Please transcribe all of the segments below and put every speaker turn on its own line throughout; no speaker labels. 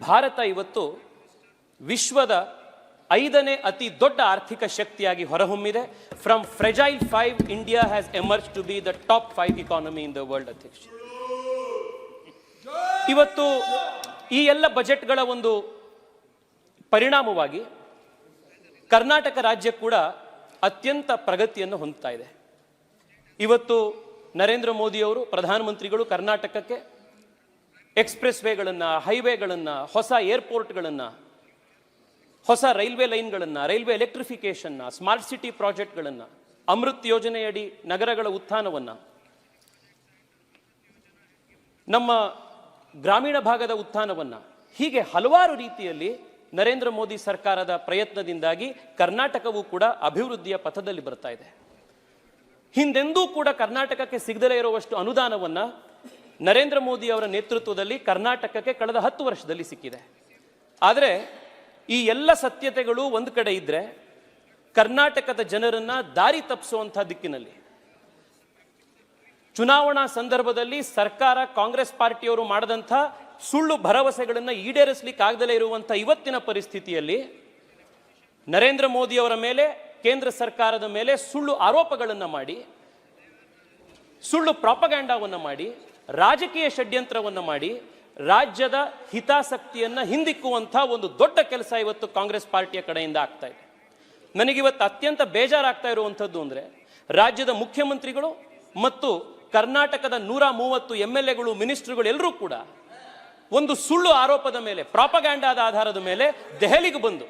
ಭಾರತ ಇವತ್ತು ವಿಶ್ವದ ಐದನೇ ಅತಿ ದೊಡ್ಡ ಆರ್ಥಿಕ ಶಕ್ತಿಯಾಗಿ ಹೊರಹೊಮ್ಮಿದೆ. From fragile five India has emerge to be the top five economy in the world ಅಧ್ಯಕ್ಷ. ಇವತ್ತು ಈ ಎಲ್ಲ ಬಜೆಟ್ಗಳ ಒಂದು ಪರಿಣಾಮವಾಗಿ ಕರ್ನಾಟಕ ರಾಜ್ಯ ಕೂಡ ಅತ್ಯಂತ ಪ್ರಗತಿಯನ್ನು ಹೊಂದ್ತಾ ಇದೆ. ಇವತ್ತು ನರೇಂದ್ರ ಮೋದಿಯವರು, ಪ್ರಧಾನಮಂತ್ರಿಗಳು ಕರ್ನಾಟಕಕ್ಕೆ ಎಕ್ಸ್ಪ್ರೆಸ್ ವೇಗಳನ್ನು ಹೈವೇಗಳನ್ನು, ಹೊಸ ಏರ್ಪೋರ್ಟ್ಗಳನ್ನು, ಹೊಸ ರೈಲ್ವೆ ಲೈನ್ಗಳನ್ನು, ರೈಲ್ವೆ ಎಲೆಕ್ಟ್ರಿಫಿಕೇಷನ್ನ, ಸ್ಮಾರ್ಟ್ ಸಿಟಿ ಪ್ರಾಜೆಕ್ಟ್ಗಳನ್ನು, ಅಮೃತ್ ಯೋಜನೆಯಡಿ ನಗರಗಳ ಉತ್ಥಾನವನ್ನು, ನಮ್ಮ ಗ್ರಾಮೀಣ ಭಾಗದ ಉತ್ಥಾನವನ್ನು, ಹೀಗೆ ಹಲವಾರು ರೀತಿಯಲ್ಲಿ ನರೇಂದ್ರ ಮೋದಿ ಸರ್ಕಾರದ ಪ್ರಯತ್ನದಿಂದಾಗಿ ಕರ್ನಾಟಕವು ಕೂಡ ಅಭಿವೃದ್ಧಿಯ ಪಥದಲ್ಲಿ ಬರ್ತಾ ಇದೆ. ಹಿಂದೆಂದೂ ಕೂಡ ಕರ್ನಾಟಕಕ್ಕೆ ಸಿಗದಲೇ ಇರುವಷ್ಟು ಅನುದಾನವನ್ನ ನರೇಂದ್ರ ಮೋದಿ ಅವರ ನೇತೃತ್ವದಲ್ಲಿ ಕರ್ನಾಟಕಕ್ಕೆ ಕಳೆದ ಹತ್ತು ವರ್ಷದಲ್ಲಿ ಸಿಕ್ಕಿದೆ. ಆದರೆ ಈ ಎಲ್ಲ ಸತ್ಯತೆಗಳು ಒಂದು ಕಡೆ ಇದ್ದರೆ ಕರ್ನಾಟಕದ ಜನರನ್ನು ದಾರಿ ತಪ್ಪಿಸುವಂಥ ದಿಕ್ಕಿನಲ್ಲಿ. ಚುನಾವಣಾ ಸಂದರ್ಭದಲ್ಲಿ ಸರ್ಕಾರ ಕಾಂಗ್ರೆಸ್ ಪಾರ್ಟಿಯವರು ಮಾಡಿದಂಥ ಸುಳ್ಳು ಭರವಸೆಗಳನ್ನು ಈಡೇರಿಸಲಿಕ್ಕೆ ಆಗದಲೇ ಇರುವಂಥ ಇವತ್ತಿನ ಪರಿಸ್ಥಿತಿಯಲ್ಲಿ ನರೇಂದ್ರ ಮೋದಿ ಅವರ ಮೇಲೆ, ಕೇಂದ್ರ ಸರ್ಕಾರದ ಮೇಲೆ ಸುಳ್ಳು ಆರೋಪಗಳನ್ನು ಮಾಡಿ, ಸುಳ್ಳು ಪ್ರಾಪಗ್ಯಾಂಡಾವನ್ನು ಮಾಡಿ ರಾಜಕೀಯ ಷಡ್ಯಂತ್ರವನ್ನು ಮಾಡಿ ರಾಜ್ಯದ ಹಿತಾಸಕ್ತಿಯನ್ನು ಹಿಂದಿಕ್ಕುವಂಥ ಒಂದು ದೊಡ್ಡ ಕೆಲಸ ಇವತ್ತು ಕಾಂಗ್ರೆಸ್ ಪಾರ್ಟಿಯ ಕಡೆಯಿಂದ ಆಗ್ತಾ ಇದೆ. ನನಗಿವತ್ತು ಅತ್ಯಂತ ಬೇಜಾರಾಗ್ತಾ ಇರುವಂಥದ್ದು ಅಂದರೆ ರಾಜ್ಯದ ಮುಖ್ಯಮಂತ್ರಿಗಳು ಮತ್ತು ಕರ್ನಾಟಕದ ನೂರ ಮೂವತ್ತು ಎಂ ಎಲ್ ಎಗಳು ಮಿನಿಸ್ಟ್ರುಗಳು ಎಲ್ಲರೂ ಕೂಡ ಒಂದು ಸುಳ್ಳು ಆರೋಪದ ಮೇಲೆ ಪ್ರಾಪಗ್ಯಾಂಡಾದ ಆಧಾರದ ಮೇಲೆ ದೆಹಲಿಗೆ ಬಂದು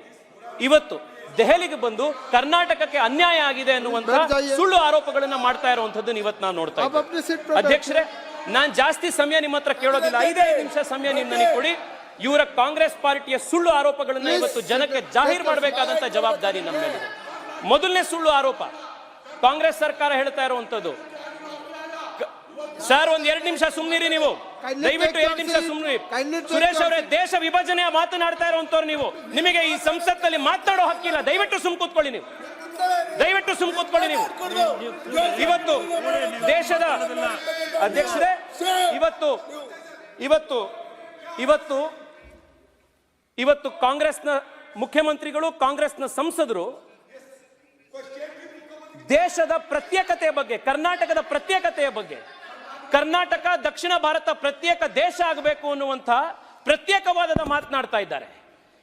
ಇವತ್ತು ದೆಹಲಿಗೆ ಬಂದು ಕರ್ನಾಟಕಕ್ಕೆ ಅನ್ಯಾಯ ಆಗಿದೆ ಅನ್ನುವಂತಹ ಸುಳ್ಳು ಆರೋಪಗಳನ್ನ ಮಾಡ್ತಾ ಇರುವಂತದ್ದು ಇವತ್ತು ನಾವು ನೋಡ್ತಾ ಇದ್ದೀವಿ ಅಧ್ಯಕ್ಷರೇ ನಾನ್ ಜಾಸ್ತಿ ಸಮಯ ನಿಮ್ಮ ಹತ್ರ ಕೇಳೋದಿಲ್ಲ. ಐದೈದು ನಿಮಿಷ ಸಮಯ ನೀವು ನನಗೆ ಕೊಡಿ. ಇವರ ಕಾಂಗ್ರೆಸ್ ಪಾರ್ಟಿಯ ಸುಳ್ಳು ಆರೋಪಗಳನ್ನ ಇವತ್ತು ಜನಕ್ಕೆ ಜಾಹೀರ್ ಮಾಡಬೇಕಾದಂತ ಜವಾಬ್ದಾರಿ ನಮ್ಮ ಮೇಲಿದೆ ಮೊದಲನೇ ಸುಳ್ಳು ಆರೋಪ. ಕಾಂಗ್ರೆಸ್ ಸರ್ಕಾರ ಹೇಳ್ತಾ ಇರುವಂತದ್ದು. ಸರ್ ಒಂದ್ ಎರಡು ನಿಮಿಷ ಸುಮ್ನಿರಿ ನೀವು. ದಯವಿಟ್ಟು ಎರಡು ನಿಮಿಷ
ಸುಮ್ನಿ
ಸುಮ್ನಿರಿ. ಸುರೇಶ್ ಅವರೇ ದೇಶ ವಿಭಜನೆಯ ಮಾತನಾಡ್ತಾ ಇರುವಂತವ್ರು ನೀವು. ನಿಮಗೆ ಈ ಸಂಸತ್ನಲ್ಲಿ ಮಾತನಾಡೋ ಹಕ್ಕಿಲ್ಲ. ದಯವಿಟ್ಟು ಸುಮ್ ಕೂತ್ಕೊಳ್ಳಿ ನೀವು. ಸುಮ್ ಕೂತ್ಕೊಳ್ಳಿ ನೀವು. ಇವತ್ತು ದೇಶದ ಅಧ್ಯಕ್ಷರೇ ಇವತ್ತು ಇವತ್ತು ಇವತ್ತು ಇವತ್ತು ಕಾಂಗ್ರೆಸ್ನ ಮುಖ್ಯಮಂತ್ರಿಗಳು ಕಾಂಗ್ರೆಸ್ನ ಸಂಸದರು ದೇಶದ ಪ್ರತ್ಯೇಕತೆಯ ಬಗ್ಗೆ ಕರ್ನಾಟಕದ ಪ್ರತ್ಯೇಕತೆಯ ಬಗ್ಗೆ ಕರ್ನಾಟಕ ದಕ್ಷಿಣ ಭಾರತ ಪ್ರತ್ಯೇಕ ದೇಶ ಆಗಬೇಕು ಅನ್ನುವಂಥ ಪ್ರತ್ಯೇಕವಾದದ ಮಾತನಾಡ್ತಾ ಇದ್ದಾರೆ.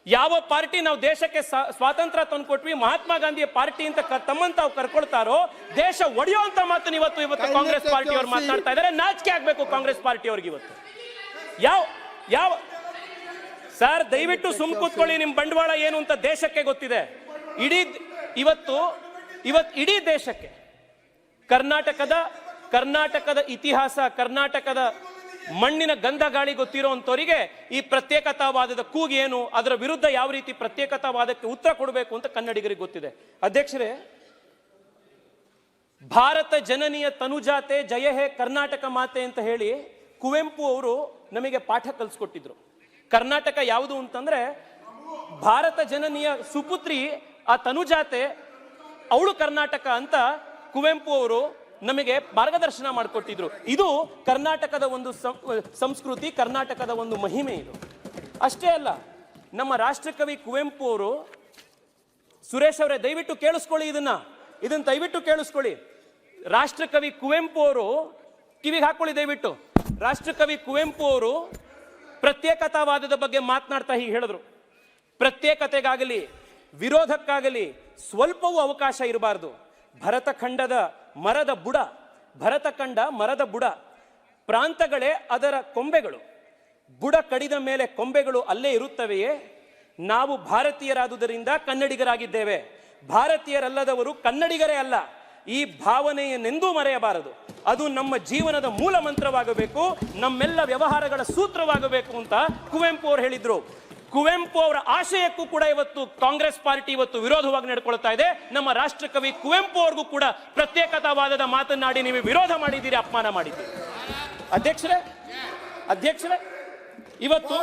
ಯಾವ ಪಾರ್ಟಿ ನಾವು ದೇಶಕ್ಕೆ ಸ್ವಾತಂತ್ರ್ಯ ತಂದುಕೊಟ್ವಿ ಮಹಾತ್ಮ ಗಾಂಧಿಯ ಪಾರ್ಟಿ ಅಂತ ತಮ್ಮಂತ ತಮ್ಮನ್ನ ತಾವು ಕರ್ಕೊಳ್ತಾರೋ ದೇಶ ಒಡೆಯುವಂತ ಮಾತನ್ನು ಇವತ್ತು ಇವತ್ತು ಕಾಂಗ್ರೆಸ್
ಪಾರ್ಟಿ
ಪಾರ್ಟಿಯವರು
ಮಾತಾಡ್ತಾ ಇದಾರೆ
ಮಾತನಾಡ್ತಾ ಇದ್ದಾರೆ ನಾಚಿಕೆ ಆಗ್ಬೇಕು ಕಾಂಗ್ರೆಸ್ ಪಾರ್ಟಿಯವ್ರಿಗೆ ಇವತ್ತು. ಯಾವ ಯಾವ ಸರ್ ದಯವಿಟ್ಟು ಸುಮ್ ಕೂತ್ಕೊಳ್ಳಿ ನಿಮ್ ಬಂಡವಾಳ ಏನು ಅಂತ ದೇಶಕ್ಕೆ ಗೊತ್ತಿದೆ. ಇಡೀ ಇವತ್ತು ಇವತ್ತು ಇಡೀ ದೇಶಕ್ಕೆ ಕರ್ನಾಟಕದ ಕರ್ನಾಟಕದ ಇತಿಹಾಸ ಕರ್ನಾಟಕದ ಮಣ್ಣಿನ ಗಂಧ ಗಾಳಿ ಗೊತ್ತಿರುವಂತವರಿಗೆ ಈ ಪ್ರತ್ಯೇಕತಾವಾದದ ಕೂಗು ಏನು? ಅದರ ವಿರುದ್ಧ ಯಾವ ರೀತಿ ಪ್ರತ್ಯೇಕತಾವಾದಕ್ಕೆ ಉತ್ತರ ಕೊಡಬೇಕು ಅಂತ ಕನ್ನಡಿಗರಿಗೆ ಗೊತ್ತಿದೆ. ಅಧ್ಯಕ್ಷರೇ, ಭಾರತ ಜನನಿಯ ತನುಜಾತೆ ಜಯ ಹೇ ಕರ್ನಾಟಕ ಮಾತೆ ಅಂತ ಹೇಳಿ ಕುವೆಂಪು ಅವರು ನಮಗೆ ಪಾಠ ಕಲಿಸ್ಕೊಟ್ಟಿದ್ರು. ಕರ್ನಾಟಕ ಯಾವುದು ಅಂತಂದ್ರೆ, ಭಾರತ ಜನನಿಯ ಸುಪುತ್ರಿ ಆ ತನುಜಾತೆ, ಅವಳು ಕರ್ನಾಟಕ ಅಂತ ಕುವೆಂಪು ಅವರು ನಮಗೆ ಮಾರ್ಗದರ್ಶನ ಮಾಡಿಕೊಟ್ಟಿದ್ರು. ಇದು ಕರ್ನಾಟಕದ ಒಂದು ಸಂಸ್ಕೃತಿ, ಕರ್ನಾಟಕದ ಒಂದು ಮಹಿಮೆ ಇದು. ಅಷ್ಟೇ ಅಲ್ಲ, ನಮ್ಮ ರಾಷ್ಟ್ರಕವಿ ಕುವೆಂಪು ಅವರು, ಸುರೇಶ್ ಅವರೇ, ದಯವಿಟ್ಟು ಕೇಳಿಸ್ಕೊಳ್ಳಿ ಇದನ್ನ. ಇದನ್ನ ದಯವಿಟ್ಟು ಕೇಳಿಸ್ಕೊಳ್ಳಿ. ರಾಷ್ಟ್ರಕವಿ ಕುವೆಂಪು ಅವರು, ಕಿವಿಗೆ ಹಾಕೊಳ್ಳಿ ದಯವಿಟ್ಟು. ರಾಷ್ಟ್ರಕವಿ ಕುವೆಂಪು ಅವರು ಪ್ರತ್ಯೇಕತಾವಾದದ ಬಗ್ಗೆ ಮಾತನಾಡ್ತಾ ಹೀಗೆ ಹೇಳಿದ್ರು. ಪ್ರತ್ಯೇಕತೆಗಾಗಲಿ, ವಿರೋಧಕ್ಕಾಗಲಿ, ಸ್ವಲ್ಪವೂ ಅವಕಾಶ ಇರಬಾರ್ದು. ಭರತಖಂಡದ ಮರದ ಬುಡ, ಭರತ ಕಂಡ ಮರದ ಬುಡ, ಪ್ರಾಂತಗಳೇ ಅದರ ಕೊಂಬೆಗಳು. ಬುಡ ಕಡಿದ ಮೇಲೆ ಕೊಂಬೆಗಳು ಅಲ್ಲೇ ಇರುತ್ತವೆಯೇ? ನಾವು ಭಾರತೀಯರಾದುದರಿಂದ ಕನ್ನಡಿಗರಾಗಿದ್ದೇವೆ. ಭಾರತೀಯರಲ್ಲದವರು ಕನ್ನಡಿಗರೇ ಅಲ್ಲ. ಈ ಭಾವನೆಯನ್ನೆಂದೂ ಮರೆಯಬಾರದು. ಅದು ನಮ್ಮ ಜೀವನದ ಮೂಲ ಮಂತ್ರವಾಗಬೇಕು. ನಮ್ಮೆಲ್ಲ ವ್ಯವಹಾರಗಳ ಸೂತ್ರವಾಗಬೇಕು ಅಂತ ಕುವೆಂಪು ಅವರು ಹೇಳಿದ್ರು. ಕುವೆಂಪು ಅವರ ಆಶಯಕ್ಕೂ ಕೂಡ ಇವತ್ತು ಕಾಂಗ್ರೆಸ್ ಪಾರ್ಟಿ ಇವತ್ತು ವಿರೋಧವಾಗಿ ನಡ್ಕೊಳ್ತಾ ಇದೆ. ನಮ್ಮ ರಾಷ್ಟ್ರಕವಿ ಕುವೆಂಪು ಅವ್ರಿಗೂ ಕೂಡ ಪ್ರತ್ಯೇಕತಾವಾದದ ಮಾತನ್ನಾಡಿ ನೀವು ವಿರೋಧ ಮಾಡಿದ್ದೀರಿ ಅಪಮಾನ ಮಾಡಿದ್ದೀರಿ. ಅಧ್ಯಕ್ಷರೇ ಅಧ್ಯಕ್ಷರೇ ಇವತ್ತು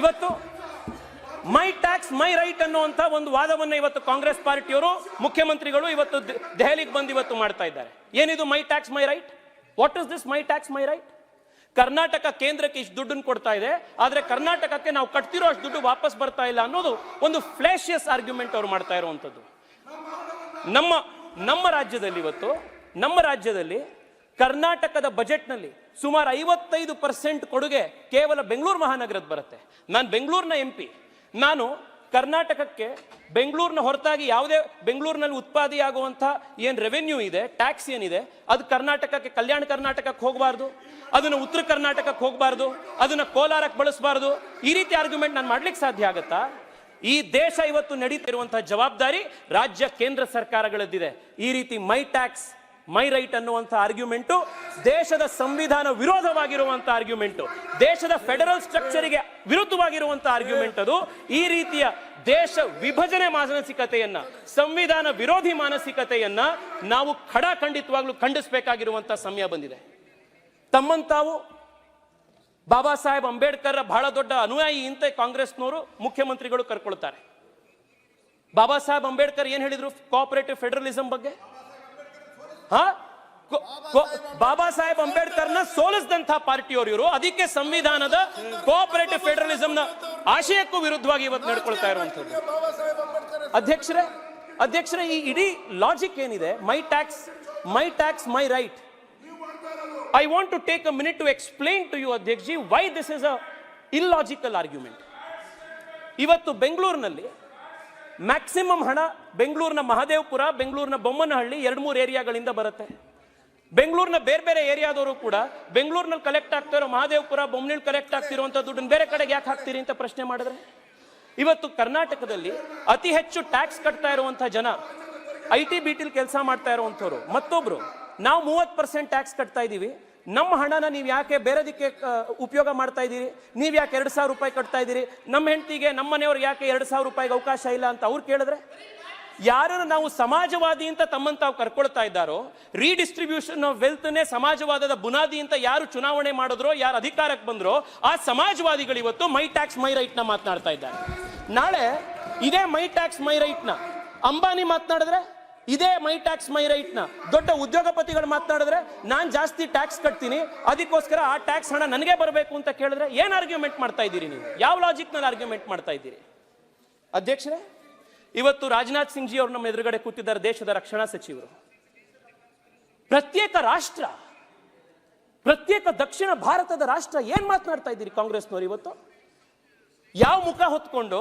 ಇವತ್ತು ಮೈ ಟ್ಯಾಕ್ಸ್ ಮೈ ರೈಟ್ ಅನ್ನುವಂತ ಒಂದು ವಾದವನ್ನು ಇವತ್ತು ಕಾಂಗ್ರೆಸ್ ಪಾರ್ಟಿಯವರು ಮುಖ್ಯಮಂತ್ರಿಗಳು ಇವತ್ತು ದೆಹಲಿಗೆ ಬಂದು ಇವತ್ತು ಮಾಡ್ತಾ ಇದ್ದಾರೆ. ಏನಿದು my tax my right? What is this my tax my right? Karnataka ಕೇಂದ್ರಕ್ಕೆ ಇಷ್ಟು ದುಡ್ಡನ್ನು ಕೊಡ್ತಾ ಇದೆ, ಆದರೆ ಕರ್ನಾಟಕಕ್ಕೆ ನಾವು ಕಟ್ತಿರೋ ಅಷ್ಟು ದುಡ್ಡು ವಾಪಸ್ ಬರ್ತಾ ಇಲ್ಲ ಅನ್ನೋದು ಒಂದು ಫ್ಲಾಶಿಯಸ್ ಆರ್ಗ್ಯುಮೆಂಟ್ ಅವ್ರು ಮಾಡ್ತಾ ಇರುವಂಥದ್ದು. ನಮ್ಮ ನಮ್ಮ ರಾಜ್ಯದಲ್ಲಿ ಇವತ್ತು, ನಮ್ಮ ರಾಜ್ಯದಲ್ಲಿ ಕರ್ನಾಟಕದ ಬಜೆಟ್ನಲ್ಲಿ ಸುಮಾರು ಐವತ್ತೈದು ಪರ್ಸೆಂಟ್ ಕೊಡುಗೆ ಕೇವಲ ಬೆಂಗಳೂರು ಮಹಾನಗರದ ಬರುತ್ತೆ. ನಾನು ಬೆಂಗಳೂರಿನ ಎಂ ಪಿ ನಾನು ಕರ್ನಾಟಕಕ್ಕೆ ಬೆಂಗಳೂರಿನ ಹೊರತಾಗಿ ಯಾವುದೇ ಬೆಂಗಳೂರಿನಲ್ಲಿ ಉತ್ಪಾದಿಯಾಗುವಂಥ ಏನು ರೆವೆನ್ಯೂ ಇದೆ ಟ್ಯಾಕ್ಸ್ ಏನಿದೆ, ಅದು ಕರ್ನಾಟಕಕ್ಕೆ, ಕಲ್ಯಾಣ ಕರ್ನಾಟಕಕ್ಕೆ ಹೋಗಬಾರ್ದು, ಅದನ್ನು ಉತ್ತರ ಕರ್ನಾಟಕಕ್ಕೆ ಹೋಗಬಾರ್ದು, ಅದನ್ನು ಕೋಲಾರಕ್ಕೆ ಬಳಸಬಾರ್ದು, ಈ ರೀತಿ ಆರ್ಗ್ಯುಮೆಂಟ್ ನಾನು ಮಾಡ್ಲಿಕ್ಕೆ ಸಾಧ್ಯ ಆಗುತ್ತಾ? ಈ ದೇಶ ಇವತ್ತು ನಡೀತಿರುವಂತಹ ಜವಾಬ್ದಾರಿ ರಾಜ್ಯ ಕೇಂದ್ರ ಸರ್ಕಾರಗಳದ್ದಿದೆ. ಈ ರೀತಿ ಮೈ ಟ್ಯಾಕ್ಸ್ ಮೈ ರೈಟ್ ಅನ್ನುವಂಥ ಆರ್ಗ್ಯುಮೆಂಟು ದೇಶದ ಸಂವಿಧಾನ ವಿರೋಧವಾಗಿರುವಂಥ ಆರ್ಗ್ಯುಮೆಂಟು ದೇಶದ ಫೆಡರಲ್ ಸ್ಟ್ರಕ್ಚರಿಗೆ ವಿರುದ್ಧವಾಗಿರುವಂಥ ಆರ್ಗ್ಯುಮೆಂಟ್ ಅದು. ಈ ರೀತಿಯ ದೇಶ ವಿಭಜನೆ ಮಾನಸಿಕತೆಯನ್ನ, ಸಂವಿಧಾನ ವಿರೋಧಿ ಮಾನಸಿಕತೆಯನ್ನ ನಾವು ಖಡಾಖಂಡಿತವಾಗ್ಲೂ ಖಂಡಿಸಬೇಕಾಗಿರುವಂಥ ಸಮಯ ಬಂದಿದೆ. ತಮ್ಮಂತಾವು ಬಾಬಾ ಸಾಹೇಬ್ ಅಂಬೇಡ್ಕರ್ ಬಹಳ ದೊಡ್ಡ ಅನುಯಾಯಿ ಅಂತ ಕಾಂಗ್ರೆಸ್ನವರು ಮುಖ್ಯಮಂತ್ರಿಗಳು ಕರ್ಕೊಳ್ತಾರೆ. ಬಾಬಾ ಸಾಹೇಬ್ ಅಂಬೇಡ್ಕರ್ ಏನ್ ಹೇಳಿದ್ರು? ಕೋಆಪರೇಟಿವ್ ಫೆಡರಲಿಸಂ ಬಗ್ಗೆ? ಹಾ? ಬಾಬಾ ಸಾಹೇಬ್ ಅಂಬೇಡ್ಕರ್ನ ಸೋಲಿಸಿದಂತ ಪಾರ್ಟಿಯವರು ಇವರು. ಅದಕ್ಕೆ ಸಂವಿಧಾನದ ಕೋಆಪರೇಟಿವ್ ಫೆಡರಲಿಸಂನ ಆಶಯಕ್ಕೂ ವಿರುದ್ಧವಾಗಿ ಇವತ್ತು ನಡ್ಕೊಳ್ತಾ ಇರುವಂತದ್ದು ಅಧ್ಯಕ್ಷರೇ ಅಧ್ಯಕ್ಷರೇ ಈ ಇಡೀ ಲಾಜಿಕ್ ಏನಿದೆ? My tax my tax my right I want to take a minute to explain to you, ಅಧ್ಯಕ್ಷಿ why this is a illogical argument ಇವತ್ತು ಬೆಂಗಳೂರಿನಲ್ಲಿ ಮ್ಯಾಕ್ಸಿಮಮ್ ಹಣ ಬೆಂಗಳೂರಿನ ಮಹದೇವಪುರ, ಬೆಂಗಳೂರಿನ ಬೊಮ್ಮನಹಳ್ಳಿ ಎರಡು ಮೂರು ಏರಿಯಾಗಳಿಂದ ಬರುತ್ತೆ. ಬೆಂಗಳೂರಿನ ಬೇರೆ ಬೇರೆ ಏರಿಯಾದವರು ಕೂಡ ಬೆಂಗಳೂರಿನಲ್ಲಿ ಕಲೆಕ್ಟ್ ಆಗ್ತಿರೋ ಮಹದೇವಪುರ, ಬೊಮ್ಮನಹಳ್ಳಿ ಕಲೆಕ್ಟ್ ಆಗ್ತಿರುವಂಥ ದುಡ್ಡನ್ನು ಬೇರೆ ಕಡೆಗೆ ಯಾಕೆ ಹಾಕ್ತೀರಿ ಅಂತ ಪ್ರಶ್ನೆ ಮಾಡಿದ್ರೆ? ಇವತ್ತು ಕರ್ನಾಟಕದಲ್ಲಿ ಅತಿ ಹೆಚ್ಚು ಟ್ಯಾಕ್ಸ್ ಕಟ್ತಾ ಇರುವಂಥ ಜನ ಐ ಟಿ ಬಿ ಟಿಲ್ ಕೆಲಸ ಮಾಡ್ತಾ ಇರುವಂಥವ್ರು. ಮತ್ತೊಬ್ರು, ನಾವು ಮೂವತ್ತು ಪರ್ಸೆಂಟ್ ಟ್ಯಾಕ್ಸ್ ಕಟ್ತಾ ಇದ್ದೀವಿ. ನಮ್ಮ ಹಣನ ನೀವು ಯಾಕೆ ಬೇರೆದಕ್ಕೆ ಉಪಯೋಗ ಮಾಡ್ತಾ ಇದ್ದೀರಿ? ನೀವು ಯಾಕೆ ಎರಡು ಸಾವಿರ ರೂಪಾಯಿ ಕಟ್ತಾ ಇದ್ದೀರಿ? ನಮ್ಮ ಹೆಂಡತಿಗೆ, ನಮ್ಮ ಮನೆಯವ್ರಿಗೆ ಯಾಕೆ ಎರಡು ಸಾವಿರ ರೂಪಾಯಿಗೆ ಅವಕಾಶ ಇಲ್ಲ ಅಂತ ಅವ್ರು ಕೇಳಿದ್ರೆ? ಯಾರನ್ನು ನಾವು ಸಮಾಜವಾದಿ ಅಂತ ತಮ್ಮನ್ನು ತಾವು ಕರ್ಕೊಳ್ತಾ ಇದ್ದಾರೋ ರೀಡಿಸ್ಟ್ರಿಬ್ಯೂಷನ್ ಆಫ್ ವೆಲ್ತ್ನೇ ಸಮಾಜವಾದದ ಬುನಾದಿ ಅಂತ ಯಾರು ಚುನಾವಣೆ ಮಾಡಿದ್ರೋ, ಯಾರು ಅಧಿಕಾರಕ್ಕೆ ಬಂದ್ರೋ, ಆ ಸಮಾಜವಾದಿಗಳು ಇವತ್ತು ಮೈ ಟ್ಯಾಕ್ಸ್, ಮೈ ರೈಟ್ನ ಮಾತನಾಡ್ತಾ ಇದ್ದಾರೆ. ನಾಳೆ ಇದೇ ಮೈ ಟ್ಯಾಕ್ಸ್, ಮೈ ರೈಟ್ನ, ಅಂಬಾನಿ ಮಾತನಾಡಿದ್ರೆ ಇದೇ ಮೈ ಟ್ಯಾಕ್ಸ್, ಮೈ ರೈಟ್ನ, ದೊಡ್ಡ ಉದ್ಯೋಗಪತಿಗಳು ಮಾತನಾಡಿದ್ರೆ ನಾನು ಜಾಸ್ತಿ ಟ್ಯಾಕ್ಸ್ ಕಟ್ತೀನಿ, ಅದಕ್ಕೋಸ್ಕರ ಆ ಟ್ಯಾಕ್ಸ್ ಹಣ ನನಗೆ ಬರಬೇಕು ಅಂತ ಕೇಳಿದ್ರೆ ಏನು ಆರ್ಗ್ಯುಮೆಂಟ್ ಮಾಡ್ತಾ ಇದ್ದೀರಿ ನೀವು? ಯಾವ ಲಾಜಿಕ್ನಲ್ಲಿ ಆರ್ಗ್ಯುಮೆಂಟ್ ಮಾಡ್ತಾ ಇದ್ದೀರಿ? ಅಧ್ಯಕ್ಷರೇ? ಇವತ್ತು ರಾಜನಾಥ್ ಸಿಂಗ್ ಜಿ ಅವರು ನಮ್ಮ ಎದುರುಗಡೆ ಕೂತಿದ್ದಾರೆ ದೇಶದ ರಕ್ಷಣಾ ಸಚಿವರು. ಪ್ರತ್ಯೇಕ ರಾಷ್ಟ್ರ, ಪ್ರತ್ಯೇಕ ದಕ್ಷಿಣ ಭಾರತದ ರಾಷ್ಟ್ರ ಏನ್ ಮಾತನಾಡ್ತಾ ಇದ್ದೀರಿ ಕಾಂಗ್ರೆಸ್ನವರು ಇವತ್ತು? ಯಾವ ಮುಖ ಹೊತ್ಕೊಂಡು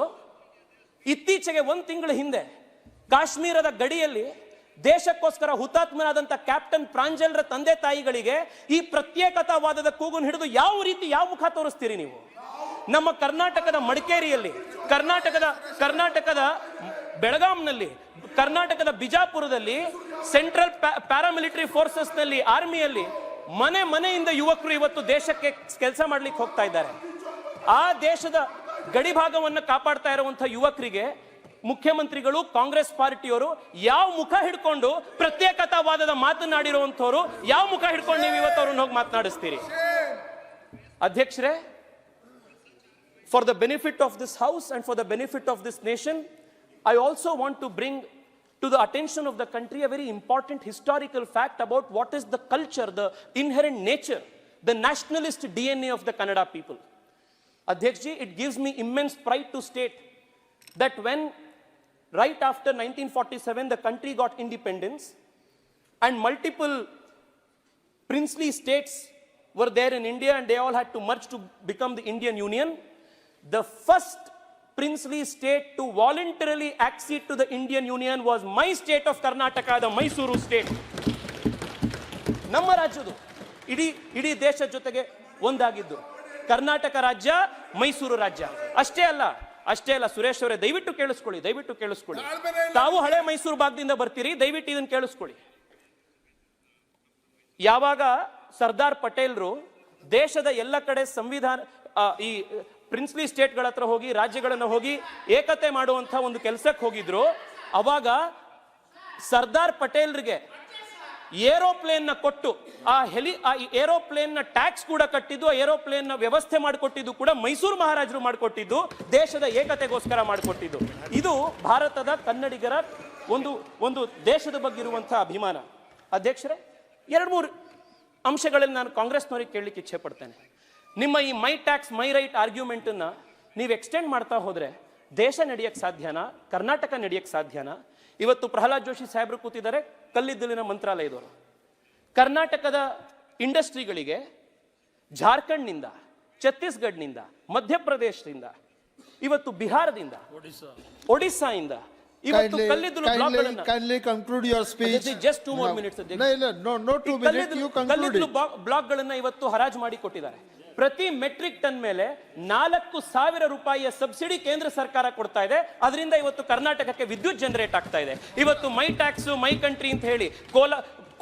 ಇತ್ತೀಚೆಗೆ ಒಂದು ತಿಂಗಳ ಹಿಂದೆ ಕಾಶ್ಮೀರದ ಗಡಿಯಲ್ಲಿ ದೇಶಕ್ಕೋಸ್ಕರ ಹುತಾತ್ಮನಾದಂಥ ಕ್ಯಾಪ್ಟನ್ ಪ್ರಾಂಜಲ್ರ ತಂದೆ ತಾಯಿಗಳಿಗೆ ಈ ಪ್ರತ್ಯೇಕತಾವಾದದ ಕೂಗು ಹಿಡಿದು ಯಾವ ರೀತಿ ಯಾವ ಮುಖ ತೋರಿಸ್ತೀರಿ ನೀವು? ನಮ್ಮ ಕರ್ನಾಟಕದ ಮಡಿಕೇರಿಯಲ್ಲಿ, ಕರ್ನಾಟಕದ ಕರ್ನಾಟಕದ ಬೆಳಗಾಂನಲ್ಲಿ ಕರ್ನಾಟಕದ ಬಿಜಾಪುರದಲ್ಲಿ ಸೆಂಟ್ರಲ್ ಪ್ಯಾರಾಮಿಲಿಟರಿ ಫೋರ್ಸಸ್ನಲ್ಲಿ ಆರ್ಮಿಯಲ್ಲಿ ಮನೆ ಮನೆಯಿಂದ ಯುವಕರು ಇವತ್ತು ದೇಶಕ್ಕೆ ಕೆಲಸ ಮಾಡ್ಲಿಕ್ಕೆ ಹೋಗ್ತಾ ಇದ್ದಾರೆ. ಆ ದೇಶದ ಗಡಿಭಾಗವನ್ನು ಕಾಪಾಡ್ತಾ ಇರುವಂತ ಯುವಕರಿಗೆ ಮುಖ್ಯಮಂತ್ರಿಗಳು ಕಾಂಗ್ರೆಸ್ ಪಾರ್ಟಿಯವರು ಯಾವ ಮುಖ ಹಿಡ್ಕೊಂಡು ಪ್ರತ್ಯೇಕತಾವಾದದ ಮಾತನಾಡಿರುವಂಥವ್ರು ಯಾವ ಮುಖ ಹಿಡ್ಕೊಂಡು ನೀವು ಇವತ್ತು ಅವ್ರನ್ನ ಹೋಗಿ ಮಾತನಾಡಿಸ್ತೀರಿ? ಅಧ್ಯಕ್ಷರೇ for the benefit of this house and for the benefit of this nation, I also want to bring to the attention of the country a very important historical fact about what is the culture, the inherent nature, the nationalist DNA of the Kannada people. Adhyakji, it gives me immense pride to state that when right after 1947 the country got independence and multiple princely states were there in India and they all had to merge to become the Indian Union. The first princely state to voluntarily accede to the Indian Union was my state of Karnataka, the Mysuru state. ನಮ್ಮ ರಾಜ್ಯದು ಇಡೀ ಇಡೀ ದೇಶದ ಜೊತೆಗೆ ಒಂದಾಗಿದ್ದು ಕರ್ನಾಟಕ ರಾಜ್ಯ ಮೈಸೂರು ರಾಜ್ಯ. ಅಷ್ಟೇ ಅಲ್ಲ ಅಷ್ಟೇ ಅಲ್ಲ ಸುರೇಶ್ ಅವರೇ ದಯವಿಟ್ಟು ಕೇಳಿಸ್ಕೊಳ್ಳಿ ದಯವಿಟ್ಟು ಕೇಳಿಸ್ಕೊಳ್ಳಿ. ತಾವು ಹಳೆ ಮೈಸೂರು ಭಾಗದಿಂದ ಬರ್ತೀರಿ ದಯವಿಟ್ಟು ಇದನ್ನು ಕೇಳಿಸ್ಕೊಳ್ಳಿ. ಯಾವಾಗ ಸರ್ದಾರ್ ಪಟೇಲ್ರು ದೇಶದ ಎಲ್ಲ ಕಡೆ ಸಂವಿಧಾನ ಈ ಪ್ರಿನ್ಸ್ಲಿ ಸ್ಟೇಟ್ಗಳ ಹತ್ರ ಹೋಗಿ, ರಾಜ್ಯಗಳನ್ನು ಹೋಗಿ ಏಕತೆ ಮಾಡುವಂಥ ಒಂದು ಕೆಲಸಕ್ಕೆ ಹೋಗಿದ್ರು. ಅವಾಗ ಸರ್ದಾರ್ ಪಟೇಲ್ರಿಗೆ ಏರೋಪ್ಲೇನ್ನ ಕೊಟ್ಟು, ಆ ಹೆಲಿ, ಆ ಏರೋಪ್ಲೇನ್ನ ಟ್ಯಾಕ್ಸ್ ಕೂಡ ಕಟ್ಟಿದ್ದು ಏರೋಪ್ಲೇನ್ನ ವ್ಯವಸ್ಥೆ ಮಾಡಿಕೊಟ್ಟಿದ್ದು ಕೂಡ ಮೈಸೂರು ಮಹಾರಾಜರು ಮಾಡಿಕೊಟ್ಟಿದ್ದು, ದೇಶದ ಏಕತೆಗೋಸ್ಕರ ಮಾಡಿಕೊಟ್ಟಿದ್ದು. ಇದು ಭಾರತದ ಕನ್ನಡಿಗರ ಒಂದು ಒಂದು ದೇಶದ ಬಗ್ಗೆ ಇರುವಂಥ ಅಭಿಮಾನ. ಅಧ್ಯಕ್ಷರೇ, ಎರಡು ಮೂರು ಅಂಶಗಳಲ್ಲಿ ನಾನು ಕಾಂಗ್ರೆಸ್ನವರಿಗೆ ಕೇಳಲಿಕ್ಕೆ ಇಚ್ಛೆ ಪಡ್ತೇನೆ ನಿಮ್ಮ ಈ ಮೈ ಟ್ಯಾಕ್ಸ್ ಮೈ ರೈಟ್ ಆರ್ಗ್ಯುಮೆಂಟನ್ನ ನೀವು ಎಕ್ಸ್ಟೆಂಡ್ ಮಾಡ್ತಾ ಹೋದ್ರೆ ದೇಶ ನಡೆಯೋಕ್ಕೆ ಸಾಧ್ಯನಾ? ಕರ್ನಾಟಕ ನಡೆಯೋಕ್ಕೆ ಸಾಧ್ಯನಾ? ಇವತ್ತು ಪ್ರಹ್ಲಾದ್ ಜೋಶಿ ಸಾಹೇಬರು ಕೂತಿದ್ದಾರೆ ಕಲ್ಲಿದ್ದಲಿನ ಮಂತ್ರಾಲಯದವರು. ಕರ್ನಾಟಕದ ಇಂಡಸ್ಟ್ರಿಗಳಿಗೆ ಜಾರ್ಖಂಡ್ನಿಂದ ಛತ್ತೀಸ್ಗಢ್ನಿಂದ ಮಧ್ಯಪ್ರದೇಶದಿಂದ ಇವತ್ತು ಬಿಹಾರದಿಂದ ಒಡಿಸ್ಸಾಯಿಂದ ಇವತ್ತು ಕಲ್ಲಿದ್ದಲು ಬ್ಲಾಕ್ಗಳನ್ನ ಇವತ್ತು ಹರಾಜು ಮಾಡಿ ಕೊಟ್ಟಿದ್ದಾರೆ. ಪ್ರತಿ ಮೆಟ್ರಿಕ್ ಟನ್ ಮೇಲೆ ನಾಲ್ಕು ಸಾವಿರ ರೂಪಾಯಿಯ ಸಬ್ಸಿಡಿ ಕೇಂದ್ರ ಸರ್ಕಾರ ಕೊಡ್ತಾ ಇದೆ. ಅದರಿಂದ ಇವತ್ತು ಕರ್ನಾಟಕಕ್ಕೆ ವಿದ್ಯುತ್ ಜನರೇಟ್ ಆಗ್ತಾ ಇದೆ. ಇವತ್ತು ಮೈ ಟ್ಯಾಕ್ಸ್ ಮೈ ಕಂಟ್ರಿ ಅಂತ ಹೇಳಿ ಕೋಲ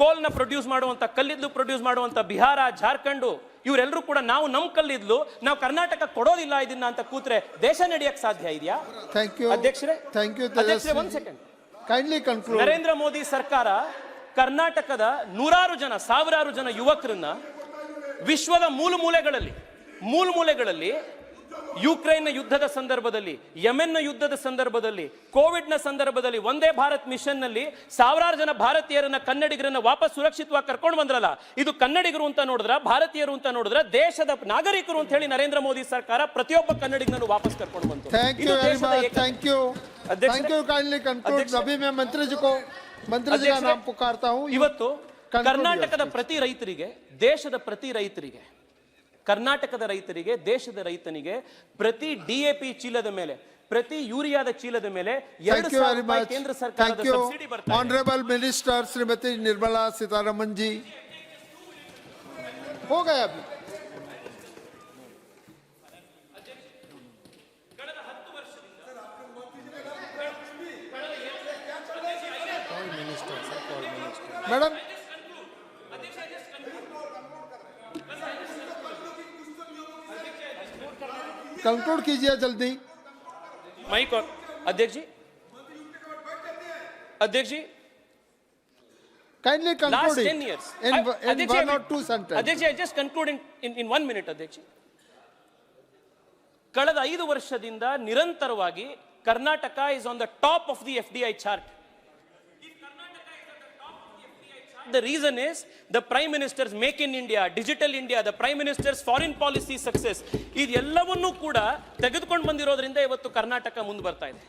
ಕೋಲ್ನ ಪ್ರೊಡ್ಯೂಸ್ ಮಾಡುವಂತ ಕಲ್ಲಿದ್ದು ಪ್ರೊಡ್ಯೂಸ್ ಮಾಡುವಂತ ಬಿಹಾರ ಜಾರ್ಖಂಡು ಇವರೆಲ್ಲರೂ ಕೂಡ ನಾವು ನಮ್ಮ ಕಲ್ಲಿದ್ಲು ನಾವು ಕರ್ನಾಟಕ ಕೊಡೋದಿಲ್ಲ ಇದನ್ನ ಅಂತ ಕೂತ್ರೆ ದೇಶ ನಡೆಯಕ್ಕೆ ಸಾಧ್ಯ ಇದೆಯಾ?
ಥ್ಯಾಂಕ್ ಯು
ಅಧ್ಯಕ್ಷರೇ. ಒಂದ್ ಸೆಕೆಂಡ್. ನರೇಂದ್ರ ಮೋದಿ ಸರ್ಕಾರ ಕರ್ನಾಟಕದ ನೂರಾರು ಜನ ಸಾವಿರಾರು ಜನ ಯುವಕರನ್ನ ವಿಶ್ವದ ಮೂಲ ಮೂಲೆಗಳಲ್ಲಿ ಮೂಲ ಮೂಲೆಗಳಲ್ಲಿ ಯುಕ್ರೈನ್ನ ಯುದ್ಧದ ಸಂದರ್ಭದಲ್ಲಿ ಯಮೆನ್ನ ಯುದ್ಧದ ಸಂದರ್ಭದಲ್ಲಿ ಕೋವಿಡ್ನ ಸಂದರ್ಭದಲ್ಲಿ ಒಂದೇ ಭಾರತ್ ಮಿಷನ್ನಲ್ಲಿ ಸಾವಿರಾರು ಜನ ಭಾರತೀಯರನ್ನ ಕನ್ನಡಿಗರನ್ನ ವಾಪಸ್ ಸುರಕ್ಷಿತವಾಗಿ ಕರ್ಕೊಂಡು ಬಂದ್ರಲ್ಲ ಇದು ಕನ್ನಡಿಗರು ಅಂತ ನೋಡಿದ್ರ ಭಾರತೀಯರು ಅಂತ ನೋಡಿದ್ರ ದೇಶದ ನಾಗರಿಕರು ಅಂತ ಹೇಳಿ ನರೇಂದ್ರ ಮೋದಿ ಸರ್ಕಾರ ಪ್ರತಿಯೊಬ್ಬ ಕನ್ನಡಿಗನನ್ನು ವಾಪಸ್ ಕರ್ಕೊಂಡು ಬಂತು.
ಮಂತ್ರಿ ಮಂತ್ರಿ
ಇವತ್ತು ಕರ್ನಾಟಕದ
your
ಪ್ರತಿ ರೈತರಿಗೆ ದೇಶದ ಪ್ರತಿ ರೈತರಿಗೆ ಕರ್ನಾಟಕದ ರೈತರಿಗೆ ದೇಶದ ರೈತನಿಗೆ ಪ್ರತಿ ಡಿಎಪಿ ಚೀಲದ ಮೇಲೆ ಪ್ರತಿ ಯೂರಿಯಾದ ಚೀಲದ ಮೇಲೆ ಎರಡು
Thank you
ಸಾವಿರ
very
ರೂಪಾಯಿ
much.
ಕೇಂದ್ರ ಸರ್ಕಾರದ
Thank you.
ಸಬ್ಸಿಡಿ ಬರ್ತಾ ಇದೆ.
Honorable Minister श्रीमती निर्मला सीतारमन जी. हो गया अभी. मैडम कंक्लूड कीजिए जल्दी
माइक और अध्यक्ष जी अध्यक्ष जी
kindly
last
conclude
10
it
years
in,
I-
in
Adhyaksh ji,
one
I
or
will-
two sentences
Adhyaksh ji, I just conclude in, in, in one minute ಅಧ್ಯಕ್ಷ ಕಳೆದ ಐದು ವರ್ಷದಿಂದ ನಿರಂತರವಾಗಿ Karnataka is on the top of the F D I chart The reason is the Prime Minister's Make in India, Digital India, the Prime Minister's foreign policy success. ಇದೆಲ್ಲವನ್ನೂ ಕೂಡ ತೆಗೆದುಕೊಂಡು ಬಂದಿರೋದ್ರಿಂದ ಇವತ್ತು ಕರ್ನಾಟಕ ಮುಂದೆ ಬರ್ತಾ ಇದೆ